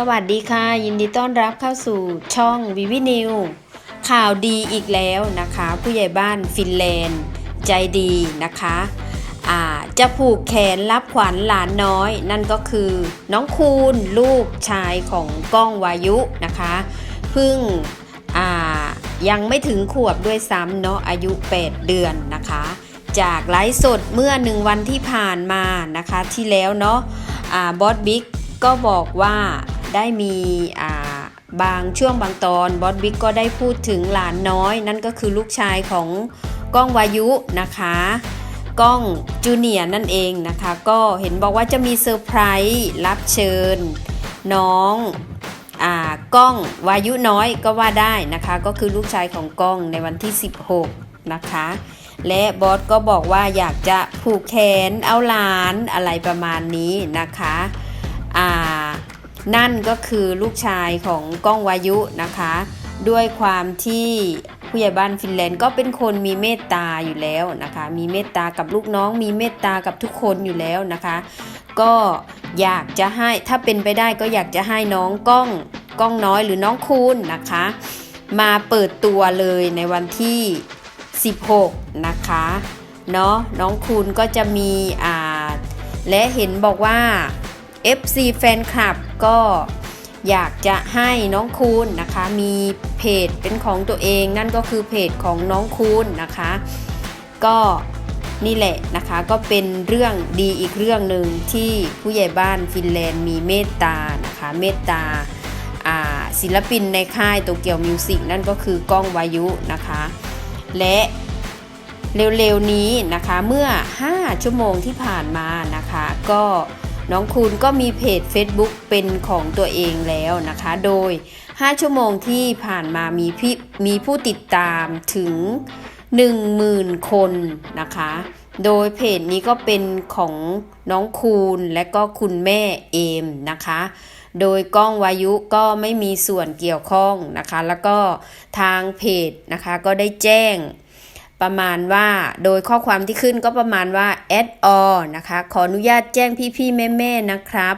สวัสดีค่ะ ยินดีต้อนรับเข้าสู่ช่องวิวินิวข่าวดีอีกแล้วนะคะ ผู้ใหญ่บ้านฟินแลนด์ ใจดีนะคะจะผูกแขนรับขวัญหลานน้อย นั่นก็คือน้องคูณลูกชายของก้องวายุนะคะเพิ่งยังไม่ถึงขวบด้วยซ้ำเนาะอายุ 8 เดือนนะคะ จากไลฟ์สดเมื่อหนึ่งวันที่ผ่านมานะคะที่แล้วเนาะอ่าบอสบิ๊กก็บอกว่า ได้มีอ่าบางช่วงบางตอนบอสบิ๊กก็ได้พูดถึงหลานน้อย นั่นก็คือลูกชายของก้องวายุนะคะก้องจูเนียร์นั่นเองนะคะ ก็เห็นบอกว่าจะมีเซอร์ไพรส์รับเชิญ น้องอ่าก้องวายุน้อยก็ว่าได้นะคะ ก็คือลูกชายของก้องในวันที่ 16 นะคะ และบอสก็บอกว่าอยากจะผูกแขนเอาหลานอะไรประมาณนี้นะคะอ่า นั่นก็คือลูกชายของก้องวายุนะคะ ด้วยความที่ผู้ใหญ่บ้านฟินแลนด์ก็เป็นคนมีเมตตาอยู่แล้วนะคะ มีเมตตากับลูกน้อง มีเมตตากับทุกคนอยู่แล้วนะคะ ก็อยากจะให้ถ้าเป็นไปได้ก็อยากจะให้น้องก้องก้องน้อยหรือน้องคูณนะคะ มาเปิดตัวเลยในวันที่ 16 นะคะเนาะน้องคูณก็จะมีอ่าและเห็นบอกว่า FC แฟนคลับ ก็อยากจะให้น้องคูณนะคะมีเพจเป็นของตัวเองนั่นก็คือเพจของน้องคูณนะคะ ก็นี่แหละนะคะก็เป็นเรื่องดีอีกเรื่องหนึ่งที่ผู้ใหญ่บ้านฟินแลนด์มีเมตตานะคะเมตตาศิลปินในค่ายโตเกียวมิวสิกนั่นก็คือก้องวายุนะคะ และเร็วๆนี้นะคะเมื่อ 5 ชั่วโมงที่ผ่านมานะคะ ก็ น้องคูณก็มีเพจ Facebook เป็นของตัวเองแล้วนะคะ โดย 5 ชั่วโมงที่ผ่านมามีพี่มีผู้ติดตามถึง 10,000 คนนะคะ โดยเพจนี้ก็เป็นของน้องคูณและก็คุณแม่เอมนะคะ โดยกล้องวายุก็ไม่มีส่วนเกี่ยวข้องนะคะ แล้วก็ทางเพจนะคะก็ได้แจ้ง ประมาณว่าโดยข้อความที่ขึ้นก็ประมาณว่า add all นะคะ ขออนุญาตแจ้งพี่ๆแม่ๆนะครับ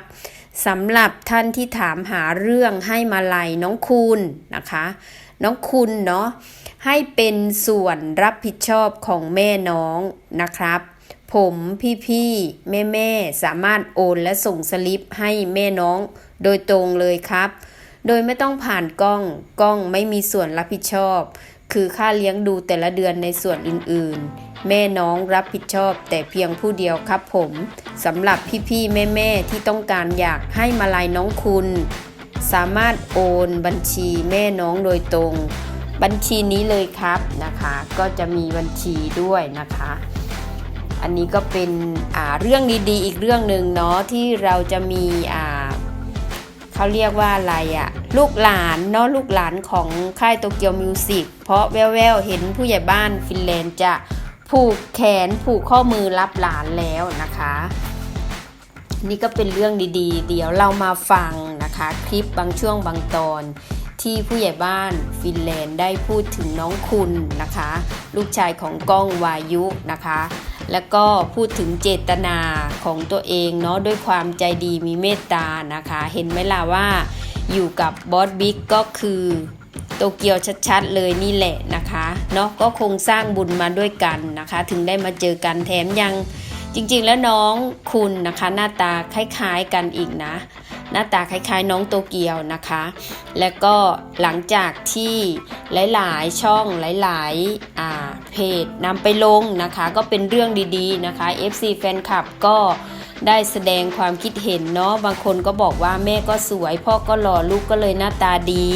สำหรับท่านที่ถามหาเรื่องให้มาลัยน้องคุณนะคะ น้องคุณเนาะให้เป็นส่วนรับผิดชอบของแม่น้องนะครับ ผมพี่ๆแม่ๆสามารถโอนและส่งสลิปให้แม่น้องโดยตรงเลยครับ โดยไม่ต้องผ่านกล้องกล้องไม่มีส่วนรับผิดชอบ คือค่าเลี้ยงดูแต่ละเดือนในส่วนอื่นๆ แม่น้องรับผิดชอบแต่เพียงผู้เดียวครับผมสำหรับพี่ๆ แม่ๆ ที่ต้องการอยากให้มาลายน้องคุณ สามารถโอนบัญชีแม่น้องโดยตรง บัญชีนี้เลยครับนะคะ ก็จะมีบัญชีด้วยนะคะ อันนี้ก็เป็นอ่าเรื่องดีๆ อีกเรื่องหนึ่งเนาะที่เราจะมีอ่า เขาเรียกว่าอะไรอะลูกหลานเนาะลูกหลานของค่ายโตเกียวมิวสิกเพราะแววๆเห็นผู้ใหญ่บ้านฟินแลนด์จะผูกแขนผูกข้อมือรับหลานแล้วนะคะ นี่ก็เป็นเรื่องดีๆ เดี๋ยวเรามาฟังนะคะคลิปบางช่วงบางตอนที่ผู้ใหญ่บ้านฟินแลนด์ได้พูดถึงน้องคุณนะคะ ลูกชายของก้องวายุนะคะ แล้วก็พูดถึงเจตนาของตัวเองเนาะด้วยความใจดีมีเมตตานะคะ เห็นไหมล่ะว่าอยู่กับบอสบิ๊กก็คือโตเกียวชัดๆเลยนี่แหละนะคะเนาะก็คงสร้างบุญมาด้วยกันนะคะ ถึงได้มาเจอกันแถมยังจริงๆแล้วน้องคุณนะคะ หน้าตาคล้ายๆกันอีกนะ หน้าตาคล้ายๆ น้องโตเกียวนะคะ และก็หลังจากที่หลายๆช่องหลายๆอ่า เพจนำไปลงนะคะ ก็เป็นเรื่องดีๆนะคะ FC แฟนคลับก็ได้แสดงความคิดเห็นเนาะบางคนก็บอกว่าแม่ก็สวย พ่อก็หล่อลูกก็เลยหน้าตาดี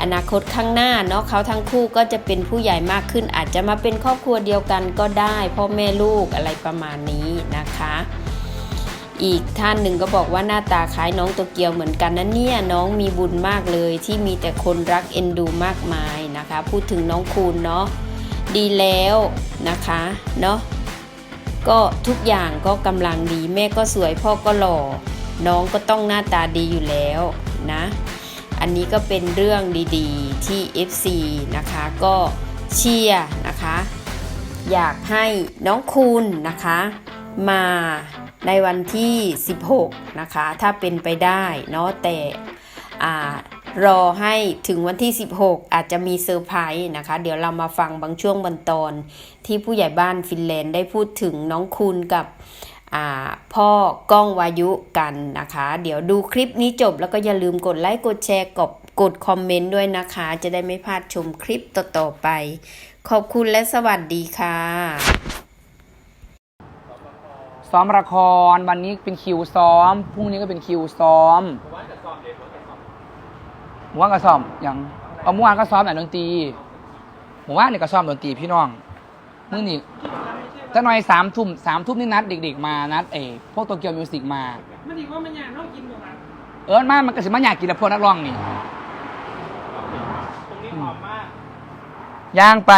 อนาคตข้างหน้าเนาะเขาทั้งคู่ก็จะเป็นผู้ใหญ่มากขึ้น อาจจะมาเป็นครอบครัวเดียวกันก็ได้ พ่อแม่ลูกอะไรประมาณนี้นะคะ อีกท่านหนึ่งก็บอกว่าหน้าตาคล้ายน้องโตเกียวเหมือนกันนะเนี่ยน้องมีบุญมากเลยที่มีแต่คนรักเอ็นดูมากมายนะคะ พูดถึงน้องคูณเนาะ ดีแล้วนะคะเนาะก็ทุกอย่างก็กำลังดีแม่ก็สวยพ่อก็หล่อ น้องก็ต้องหน้าตาดีอยู่แล้วนะ อันนี้ก็เป็นเรื่องดีๆที่ FC นะคะก็เชียร์นะคะ อยากให้น้องคุณนะคะ มาในวันที่ 16 นะคะ ถ้าเป็นไปได้เนาะแต่อ่า รอให้ถึงวันที่ 16 อาจจะมีเซอร์ไพรส์นะคะ เดี๋ยวเรามาฟังบางช่วงบางตอน ที่ผู้ใหญ่บ้านฟินแลนด์ได้พูดถึงน้องคุณกับพ่อก้องวายุกันนะคะ เดี๋ยวดูคลิปนี้จบแล้วก็อย่าลืมกดไลค์กดแชร์กดกดคอมเมนต์ด้วยนะคะ จะได้ไม่พลาดชมคลิปต่อๆไป ขอบคุณและสวัสดีค่ะซ้อมละครวันนี้เป็นคิวซ้อมพรุ่งนี้ก็เป็นคิวซ้อม หมู่ว่านก็ซ้อมอย่างเอาเมื่อวานก็ซ้อมแต่ดนตรีหมู่ว่านนี่ก็ซ้อมดนตรีพี่น้องมื่อนี่จะหน่อยสามทุ่มสามทุ่มนี่นัดเด็กๆมานัดเอพวกโตเกียวมิวสิกมา มันดีว่ามันอยากนอกกินอยู่ครับเออมามันก็สิมาอยากกินแล้วพวกนักร้องนี่ตรงนี้หอมมากย่างไป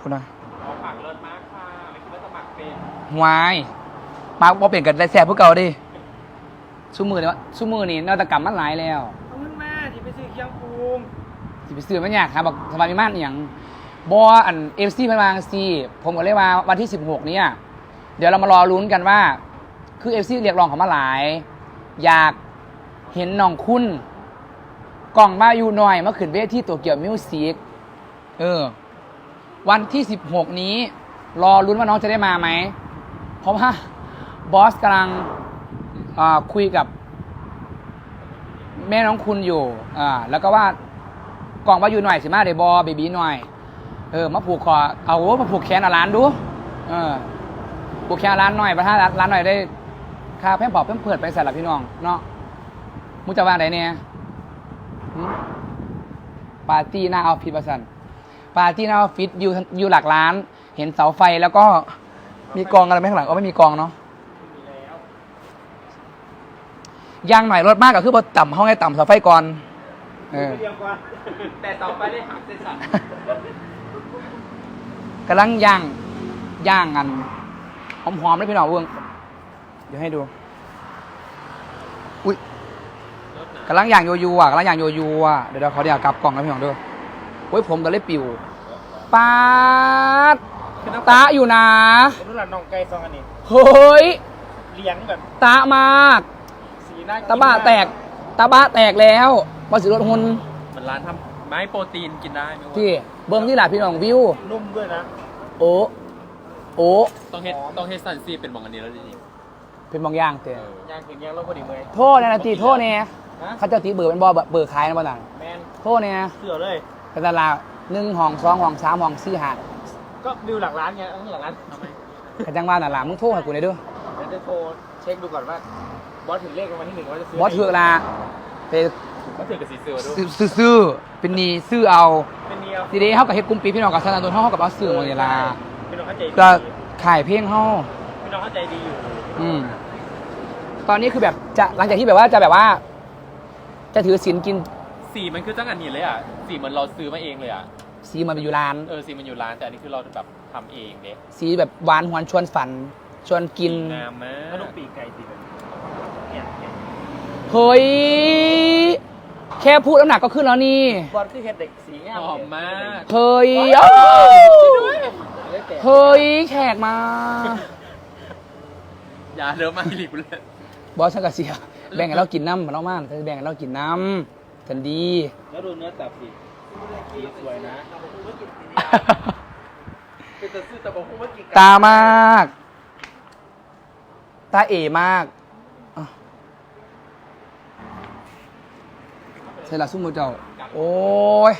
พูดนะขอผักเลิศมากค่ะไม่คิดว่าจะหมักเป็นหวายมาบ่เปลี่ยนกันได้แซ่บพวกเก่าดิชูมือเนี่ยวะชูมือนี่นวัตกรรมมันหลายแล้วเอาเงินมา ที่ไปซื้อเคียงปรุงสิไปซื้อมันยากครับบอกสบายมีมานอหย่างบออันเอฟซีพันวางซีผมก็เรียกว่าวันที่ 16 เนี่ย เดี๋ยวเรามารอลุ้นกันว่า คือเอฟซีเรียกร้องเขามาหลาย อยากเห็นน้องคุณกล่องมาอยู่หน่อยมาขึ้นเวทีตัวเกี่ยวมิวสิกเออ วันที่ 16 นี้ รอลุ้นว่าน้องจะได้มาไหม เพราะว่าบอสกำลังอ่าคุยกับ แม่น้องคุณอยู่อ่าแล้วก็ว่ากล่องว่าอยู่หน่อยสิมาเดบอเบบีหน่อย เออมาผูกคอเอามาผูกแขนร้านดู เออผูกแขนร้านหน่อยประถ้าร้านร้านหน่อยได้ค่าแพ่งปอบแพ่งเปิดไปใส่หละพี่น้องเนาะมุจะวางไหนเนี่ยหึปาร์ตี้หน้าออฟฟิศประสันปาร์ตี้หน้าออฟฟิศอยู่อยู่หลักร้าน เห็นเสาไฟแล้วก็มีกองอะไรไหมข้างหลังก็ไม่มีกองเนาะ ยางหน่อยรถมากก็คือพอต่ำห้องให้ต่ำเสาไฟก่อนเออ เดียวกว่าแต่ต่อไปได้หักเส้นสันกำลังย่างย่างกันหอมๆเลยพี่น้องเวิ้งเดี๋ยวให้ดู อุ้ยกำลังย่างโยยูอะกำลังย่างโยยูอะเดี๋ยวเดี๋ยวเขาเดี๋ยวกลับกล่องแล้วพี่น้องดูโอ้ยผมก็เลยปิวปาดตาอยู่นะรุ่นหลานน้องไก่ซองอันนี้เฮ้ย เลี้ยงแบบ ตามากสีน่ากิน ตาบ้าแตกตาบ้าแตกแล้วว่าสิรถหุ่นมันร้านทำไม้โปรตีนกินได้ไม่ว่าที่เบิ้งที่หลาพี่น้องวิว นุ่มด้วยนะ โอ้โอ้ต้องเฮ็ดต้องเฮ็ดสันซีเป็นหมองอันนี้แล้วจริงเป็นบางอย่างเตะย่างถึงย่างแล้วพอดีเลยโทษนะตีโทษเนี่ยฮะเขาเจ้าตีเบอร์เป็นบอเบอร์ขายนะบ้านหลังแมนโทษเนี่ยเสือเลยเป็นตลาดหนึ่งห้องสองห้องสามห้องสี่ห้าก็วิวหลักร้านไงต้องหลักร้านทำไมกระจังว่าตลาดมึงโทษให้กูหน่อยเด้วยเดี๋ยวจะโทรเช็คดูก่อนว่า บอสถึงเลขรางวัลที่หนึ่งว่าจะซื้บอสเถือกละไปๆก็ถือกับสีเสือด้วยซื้อซื้อเป็นหนีซื้อเอาเป็นเนียวทีนี้เขากับเฮ็ดกลุ่มปีพี่น้องกับสนันตุนเขากับเอาซื้อหมดเวลาพี่น้องเข้าใจดีก็ขายเพลงเขาพี่น้องเข้าใจดีอยู่อืมตอนนี้คือแบบจะหลังจากที่แบบว่าจะแบบว่า จะถือศีลกินสีมันคือจังอันนี้เลยอะสีเหมือนเราซื้อมาเองเลยอะสีมันเป็นอยู่ร้าน เออสีมันอยู่ร้านแต่อันนี้คือเราแบบทำเองเด็กสีแบบหวานหวนชวนฝัน ชวนกินงามมากแล้วลูกปีกไก่ตีแบบเนี่ยเนี่ย เฮ้ย แค่พูดน้ำหนักก็ขึ้นแล้วนี่ บอสคือเห็ดเด็กสีงามหอมมากเฮ้ยอ้าวเลยแต่เฮ้ย แขกมา อย่าเริ่มมาอีกเลยบอสชักกะเสีย แบ่งให้เรากินน้ำมันเรามากแบ่งให้เรากินน้ำทันดี แล้วดูเนื้อตับสิสีสวยนะเป็นตะซื้อตะบอกว่ากินตามาก ตาเอมากอะ ใช่ละซุ่มมือเจ้า โอ้ย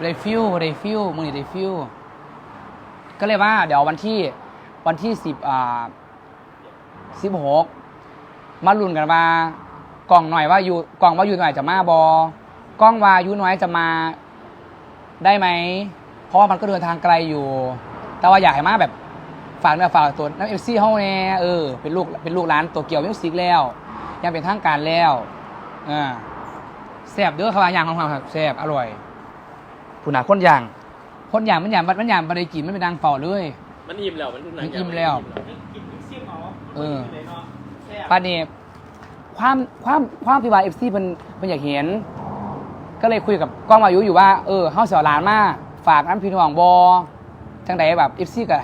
เรฟิวเรฟิวมือนี่เรฟิวก็เลยว่า เดี๋ยววันที่วันที่สิบอ่าสิบหกมาลุ้นกันว่ากล่องหน่อยว่าอยู่กล่องว่าอยู่หน่อยจะมาบอกล้องว่าอยู่น้อยจะมาได้ไหม เพราะว่ามันก็เดินทางไกลอยู่ แต่ว่าอยากให้มาแบบฝากเนื้อฝากตัวน้ำเอฟซีเฮาแน่เออเป็นลูกเป็นลูกร้านตัวเกี่ยวมิวสิกแล้ว ยังเป็นทางการแล้ว อ่าแซ่บเด้อเขาว่าอย่างของเราครับแซ่บอร่อยผู้หนาคนอย่างคนอย่างมันอย่างมันอย่างบริกินไม่เป็นนางเฝ้าเลย มันอิ่มแล้ว มันมันอิ่มแล้วกินซิ่งเอาเออเลยเนาะแซ่บป้านนี้ความความความพิวาเอฟซีเพิ่นเพิ่นอยากเห็น ก็เลยคุยกับกล้องวายุอยู่ว่าเออเฮาเสียร้านมาฝากน้ำพี่น้องบอจังใดแบบเอฟซีกับ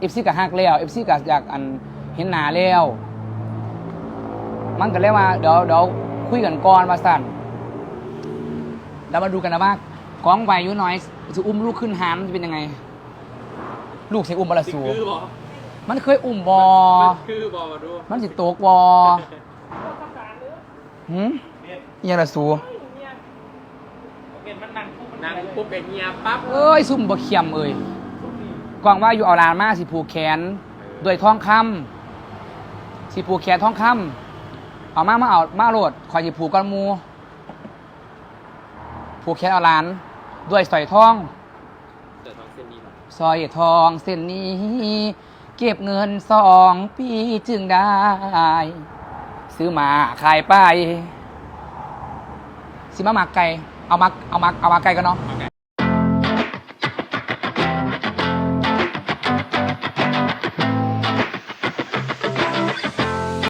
เอฟซีกับฮักแล้วเอฟซีกับอยากอันเห็นหน้าแล้ว มันก็เรียกว่าเดี๋ยวเดี๋ยว คุยกันก่อนว่าสั่นแล้วมาดูกันนะว่ากองไวอายุน้อยจะอุ้มลูกขึ้นหามจะเป็นยังไง ลูกสิอุ้มบาลสิสูคือบอมันเคยอุ้มบอมันคือบอมาดูมันสิโตกบอหืมอิหยังละสูเป็นมันนั่งปุ๊บนางปุ๊บเป็นเงียปั๊บเอ้ยซุ่มบ่เขียมเอ้ยกวางว่าอยู่เอาลานมาสิผูกแขนด้วยทองคำสิผูกแขนทองคำ เอามามาเอามาโหลดคอยสิผูกกันหมูผูกแขนเอาลาน ด้วยสร้อยทองเสือทองเส้นนี้มาสร้อยทองเส้นนี้ เก็บเงินสองปีจึงได้ ซื้อมาขายไป สิมาหมักไก่ เอามาเอามาเอามาไก่กันเนาะเอาไง